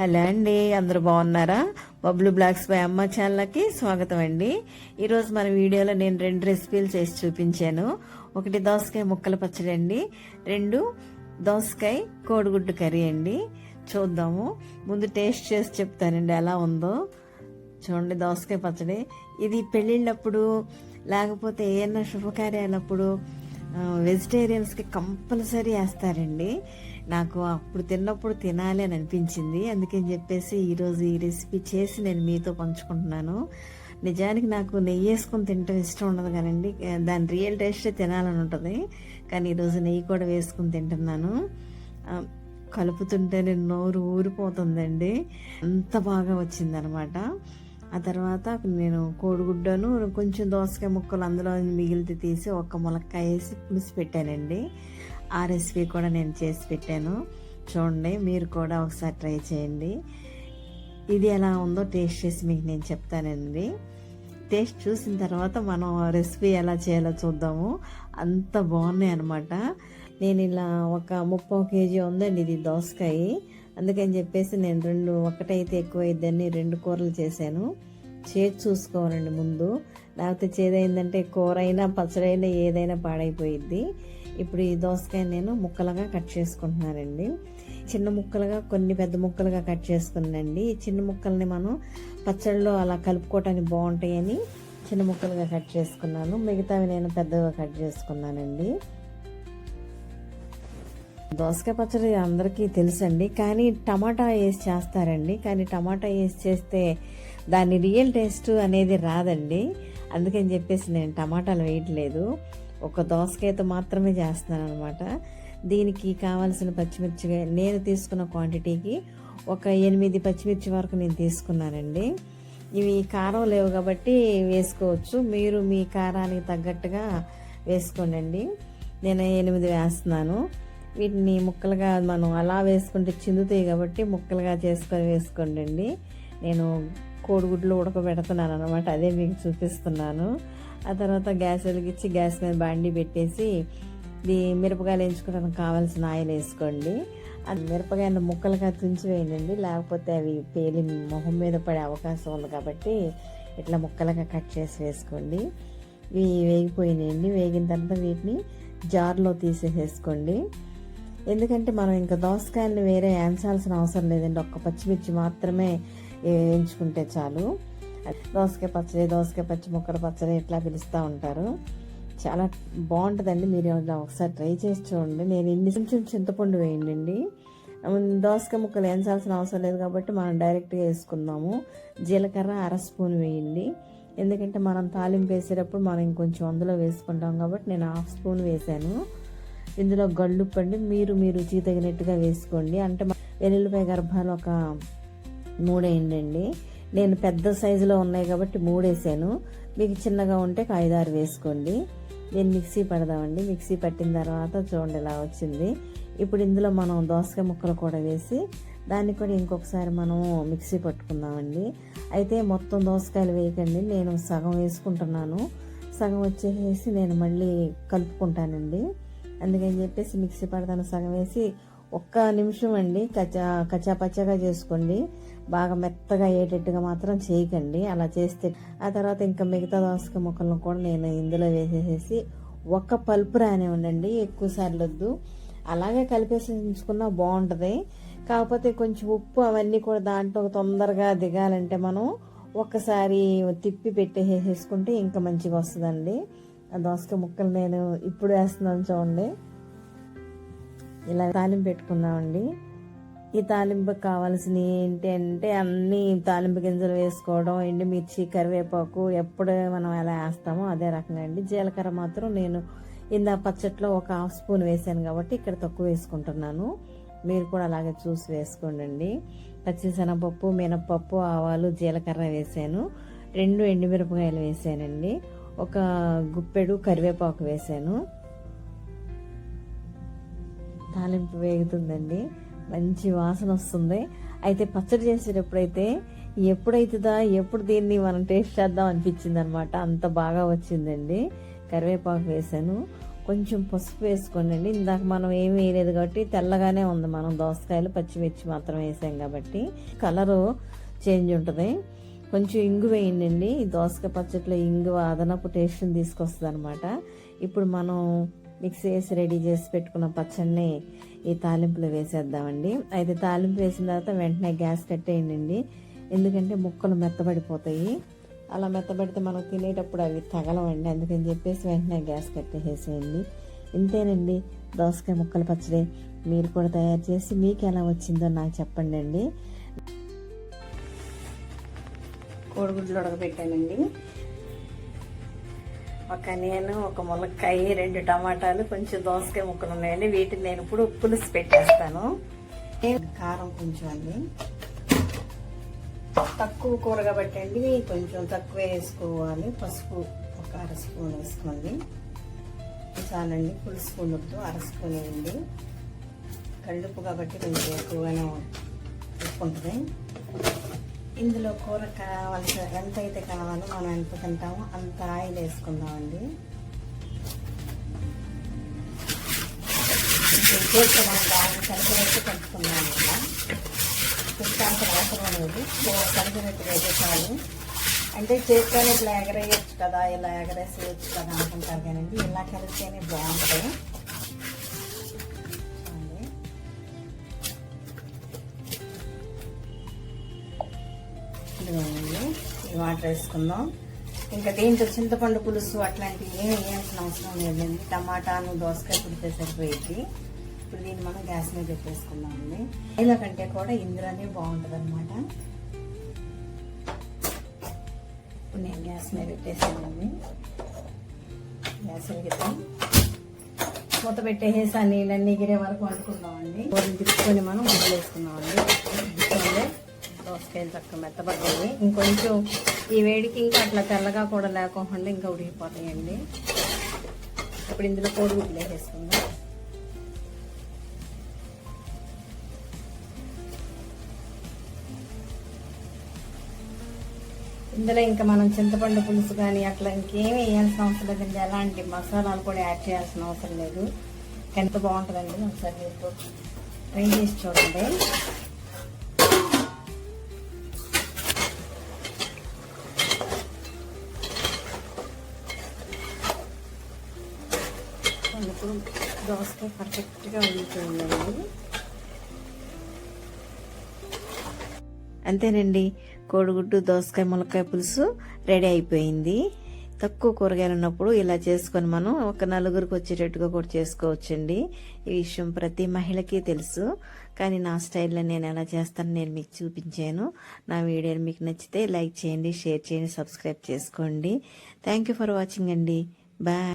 Hello అండి అందరూ బాగున్నారా? బబ్లు బ్లాక్స్ బై అమ్మ ఛానల్కి స్వాగతం అండి. ఈరోజు మన వీడియోలో నేను రెండు రెసిపీలు చేసి చూపించాను. ఒకటి దోసకాయ ముక్కల పచ్చడి అండి రెండు దోసకాయ కోడిగుడ్డు కర్రీ అండి. చూద్దాము. ముందు టేస్ట్ చేసి చెప్తానండి ఎలా ఉందో. చూడండి దోసకాయ పచ్చడి. ఇది పెళ్ళిళ్ళప్పుడు లేకపోతే ఏమైనా శుభకార్యాలప్పుడు వెజిటేరియన్స్కి కంపల్సరీ వేస్తారండి. నాకు అప్పుడు తిన్నప్పుడు తినాలి అని అనిపించింది. అందుకని చెప్పేసి ఈరోజు ఈ రెసిపీ చేసి నేను మీతో పంచుకుంటున్నాను. నిజానికి నాకు నెయ్యి వేసుకొని తినటం ఇష్టం ఉండదు కానండి. దాని రియల్ టేస్టే తినాలని ఉంటుంది. కానీ ఈరోజు నెయ్యి కూడా వేసుకుని తింటున్నాను. కలుపుతుంటేనే నోరు ఊరిపోతుందండి. అంత బాగా వచ్చిందనమాట. ఆ తర్వాత నేను కోడిగుడ్డను కొంచెం దోసకాయ ముక్కలు అందులో మిగిలితే తీసి ఒక ములక్కాయ వేసి పులుసు పెట్టానండి. ఆ ఆ రెసిపీ కూడా నేను చేసి పెట్టాను. చూడండి మీరు కూడా ఒకసారి ట్రై చేయండి. ఇది ఎలా ఉందో టేస్ట్ చేసి మీకు నేను చెప్తానండి. టేస్ట్ చూసిన తర్వాత మనం రెసిపీ ఎలా చేయాలో చూద్దాము. అంత బాగున్నాయి అనమాట నేను ఇలా ఒక ముప్పై కేజీ ఉందండి ఇది దోసకాయ. అందుకని చెప్పేసి నేను రెండు ఒకటైతే ఎక్కువ అయిద్దని రెండు కూరలు చేశాను. చేతి చూసుకోవాలండి ముందు. లేకపోతే చేదైందంటే కూర అయినా పచ్చడైనా ఏదైనా పాడైపోయిద్ది. ఇప్పుడు ఈ దోసకాయ నేను ముక్కలుగా కట్ చేసుకుంటున్నానండి. చిన్న ముక్కలుగా కొన్ని పెద్ద ముక్కలుగా కట్ చేసుకున్నానండి. ఈ చిన్న ముక్కల్ని మనం పచ్చళ్ళు అలా కలుపుకోవటానికి బాగుంటాయని చిన్న ముక్కలుగా కట్ చేసుకున్నాను. మిగతావి నేను పెద్దగా కట్ చేసుకున్నానండి. దోసకాయ పచ్చడి అందరికీ తెలుసండి. కానీ టమాటా వేసి చేస్తారండి. కానీ టమాటా వేసి చేస్తే దాని రియల్ టేస్ట్ అనేది రాదండి. అందుకని చెప్పేసి నేను టమాటాలు వేయట్లేదు. ఒక దోసకాయతో మాత్రమే చేస్తున్నాను అనమాట దీనికి కావాల్సిన పచ్చిమిర్చి నేను తీసుకున్న క్వాంటిటీకి ఒక ఎనిమిది పచ్చిమిర్చి వరకు నేను తీసుకున్నానండి. ఇవి కారం లేవు కాబట్టి వేసుకోవచ్చు. మీరు మీ కారానికి తగ్గట్టుగా వేసుకోండి నేను ఎనిమిది వేస్తున్నాను. వీటిని ముక్కలుగా మనం అలా వేసుకుంటే చిందుతాయి కాబట్టి ముక్కలుగా చేసుకొని వేసుకోండి నేను కోడిగుడ్లు ఉడకబెడుతున్నాను అనమాట అదే మీకు చూపిస్తున్నాను. ఆ తర్వాత గ్యాస్ వెలిగించి గ్యాస్ మీద బండి పెట్టేసి ఇది మిరపకాయలు వేయించుకోవడానికి కావాల్సిన ఆయిల్ వేసుకోండి. అది మిరపకాయలు ముక్కలుగా తుంచి వేయండి. లేకపోతే అవి పేలి మొహం మీద పడే అవకాశం ఉంది కాబట్టి ఇట్లా ముక్కలుగా కట్ చేసి వేసుకోండి. ఇవి వేగిపోయినాయండి. వేగిన తర్వాత వీటిని జార్లో తీసేసేసుకోండి. ఎందుకంటే మనం ఇంకా దోసకాయలను వేరే వేయించాల్సిన అవసరం లేదండి. ఒక్క పచ్చిమిర్చి మాత్రమే వేయించుకుంటే చాలు. దోసకాయ పచ్చడి దోసకాయ పచ్చి ముక్కల పచ్చడి ఇట్లా పిలుస్తూ ఉంటారు. చాలా బాగుంటుందండి. మీరు ఒకసారి ట్రై చేసి చూడండి. నేను ఇన్ని కొంచెం చింతపండు వేయండి దోసకాయ ముక్కలు వేయించాల్సిన అవసరం లేదు కాబట్టి మనం డైరెక్ట్గా వేసుకుందాము. జీలకర్ర అర స్పూన్ వేయండి. ఎందుకంటే మనం తాలింపు వేసేటప్పుడు మనం ఇంకొంచెం అందులో వేసుకుంటాం కాబట్టి నేను హాఫ్ స్పూన్ వేసాను. ఇందులో గళ్ళుప్పండి మీరు మీ రుచి తగినట్టుగా వేసుకోండి. అంటే వెల్లుల్లిపాయ గర్భాలు ఒక మూడేయండి నేను పెద్ద సైజులో ఉన్నాయి కాబట్టి మూడేసాను. మీకు చిన్నగా ఉంటే ఐదారు వేసుకోండి. నేను మిక్సీ పడదామండి. మిక్సీ పట్టిన తర్వాత చూడండి ఇలా వచ్చింది. ఇప్పుడు ఇందులో మనం దోసకాయ ముక్కలు కూడా వేసి దాన్ని కూడా ఇంకొకసారి మనం మిక్సీ పట్టుకుందామండి. అయితే మొత్తం దోసకాయలు వేయకండి. నేను సగం వేసుకుంటున్నాను. సగం వచ్చేసి నేను మళ్ళీ కలుపుకుంటానండి. అందుకని చెప్పేసి మిక్సీ పడతాను. సగం వేసి ఒక్క నిమిషం అండి. కచా కచ్చా పచ్చగా చేసుకోండి. బాగా మెత్తగా అయ్యేటట్టుగా మాత్రం చేయకండి. అలా చేస్తే ఆ తర్వాత ఇంకా మిగతా దోసకాయ ముక్కలను కూడా నేను ఇందులో వేసేసేసి ఒక్క పలుపు రానివ్వండి ఎక్కువ సార్లు వద్దు అలాగే కలిపేసి ఉంచుకున్నా బాగుంటుంది. కాకపోతే కొంచెం ఉప్పు అవన్నీ కూడా దాంట్లో తొందరగా దిగాలంటే మనం ఒక్కసారి తిప్పి పెట్టేసేసుకుంటే ఇంకా మంచిగా వస్తుందండి. ఆ దోసకాయ ముక్కలు నేను ఇప్పుడు వేస్తున్నాను చూడండి. ఇలా తాలింపు అండి ఈ తాలింపుకి కావాల్సినవి ఏంటి అంటే అన్ని తాలింపు గింజలు వేసుకోవడం ఎండుమిర్చి కరివేపాకు ఎప్పుడు మనం ఎలా వేస్తామో అదే రకంగా అండి. జీలకర్ర మాత్రం నేను ఇందా పచ్చట్లో ఒక హాఫ్ స్పూన్ వేసాను కాబట్టి ఇక్కడ తక్కువ వేసుకుంటున్నాను. మీరు కూడా అలాగే చూసి వేసుకోండి పచ్చిశనగపప్పు మినపప్పు ఆవాలు జీలకర్ర వేసాను. రెండు ఎండుమిరపకాయలు వేసానండి. ఒక గుప్పెడు కరివేపాకు వేసాను. తాలింపు వేగుతుందండి. మంచి వాసన వస్తుంది. అయితే పచ్చడి చేసేటప్పుడైతే ఎప్పుడైతుందా ఎప్పుడు దీన్ని మనం టేస్ట్ చేద్దాం అనిపించింది అనమాట అంత బాగా వచ్చిందండి. కరివేపాకు వేసాను. కొంచెం పసుపు వేసుకోండి అండి ఇందాక మనం ఏం వేయలేదు కాబట్టి తెల్లగానే ఉంది. మనం దోసకాయలు పచ్చిమిర్చి మాత్రం వేసాం కాబట్టి కలరు చేంజ్ ఉంటుంది. కొంచెం ఇంగు వేయండి దోసకాయ పచ్చట్లో ఇంగు అదనపు టేస్ట్ని తీసుకొస్తుంది అనమాట ఇప్పుడు మనం మిక్సీ చేసి రెడీ చేసి పెట్టుకున్న పచ్చడిని ఈ తాలింపులో వేసేద్దామండి. అయితే తాలింపు వేసిన తర్వాత వెంటనే గ్యాస్ కట్టేయండి ఎందుకంటే ముక్కలు మెత్తబడిపోతాయి. అలా మెత్తబడితే మనం తినేటప్పుడు అవి తగలవండి. అందుకని చెప్పేసి వెంటనే గ్యాస్ కట్టేసేయండి ఇంతేనండి. దోసకాయ ముక్కల పచ్చడి మీరు కూడా తయారు చేసి మీకు ఎలా వచ్చిందో నాకు చెప్పండి అండి. కోడిగుడ్లు ఉడకబెట్టానండి. ఒక నేను ఒక ములక్కాయ రెండు టమాటాలు కొంచెం దోసకాయ ముక్కలు ఉన్నాయండి. వీటిని నేను ఇప్పుడు పులుసు పెట్టేస్తాను. కారం కొంచెం అండి. తక్కువ కూర కాబట్టండి కొంచెం తక్కువ వేసుకోవాలి. పసుపు ఒక అర స్పూన్ వేసుకోండి. చాలండి ఫుల్ స్పూన్ వద్దు అర స్పూన్ వేయండి. కళ్ళుప్పు కాబట్టి కొంచెం ఎక్కువగానే ఉప్పు ఉంటుంది ఇందులో కూర కావాల్సిన ఎంత అయితే కావాలో మనం ఎంత తింటామో అంత ఆయిల్ వేసుకుందామండి. చేతితో మనం బాగా కలిపినట్టు కలుపుకున్నాం ఇలా తింటాంత అవసరం అనేది కలిపినట్టుగా అయితే చాలు అంటే చేతితోనే ఇట్లా ఎగరేయచ్చు కదా ఇలా ఎగరేసేయచ్చు కదా అనుకుంటారు కానీ ఇలా కలిపితేనే బాగుంటుంది. మంచిగా ఉంది వాటర్ వేసుకుందాం. ఇంకా దీంట్లో చింతపండు పులుసు అట్లాంటివి ఏమి వేయాల్సిన అవసరం లేదండి టమాటాను దోసకాయ పుడితే సరిపోయింది. ఇప్పుడు దీన్ని మనం గ్యాస్ మీద పెట్టేసుకుందామండి. ఇలా కంటే కూడా ఇందులోనే బాగుంటుంది అనమాట ఇప్పుడు నేను గ్యాస్ మీద పెట్టేసానండి. గ్యాస్ వెలిగిద్దాం. మూత పెట్టేసి నీళ్ళన్నీ ఎగిరే వరకు వండుకుందామండి. కూరని తిప్పుకొని మనం వదిలేసుకుందామండి దోసకాయలు చక్కగా మెత్తబడ్డాయి. ఇంకొంచెం ఈ వేడికి ఇంకా అట్లా తెల్లగా కూడా లేకుండా ఇంకా ఉడికిపోతాయండి. ఇప్పుడు ఇందులో కోడిగుడ్లు వేసేసుకుందాం. ఇందులో ఇంకా మనం చింతపండు పులుసు కానీ అట్లా ఇంకేమి వేయాల్సిన అవసరం లేదండి. ఎలాంటి మసాలాలు కూడా యాడ్ చేయాల్సిన అవసరం లేదు. ఎంత బాగుంటుందండి ఒకసారి మీరు ట్రై చేసి చూడండి. ఇప్పుడు దోసకాయ పర్ఫెక్ట్గా ఉంటుందండి అంతేనండి కోడిగుడ్డు దోసకాయ ములక్కాయ పులుసు రెడీ అయిపోయింది. తక్కువ కూరగాయలు ఉన్నప్పుడు ఇలా చేసుకొని మనం ఒక నలుగురికి వచ్చేటట్టుగా కూడా చేసుకోవచ్చండి. ఈ విషయం ప్రతి మహిళకి తెలుసు. కానీ నా స్టైల్లో నేను ఎలా చేస్తానో నేను మీకు చూపించాను. నా వీడియోని మీకు నచ్చితే లైక్ చేయండి షేర్ చేయండి సబ్స్క్రైబ్ చేసుకోండి. థ్యాంక్ యూ ఫర్ వాచింగ్ అండి. బాయ్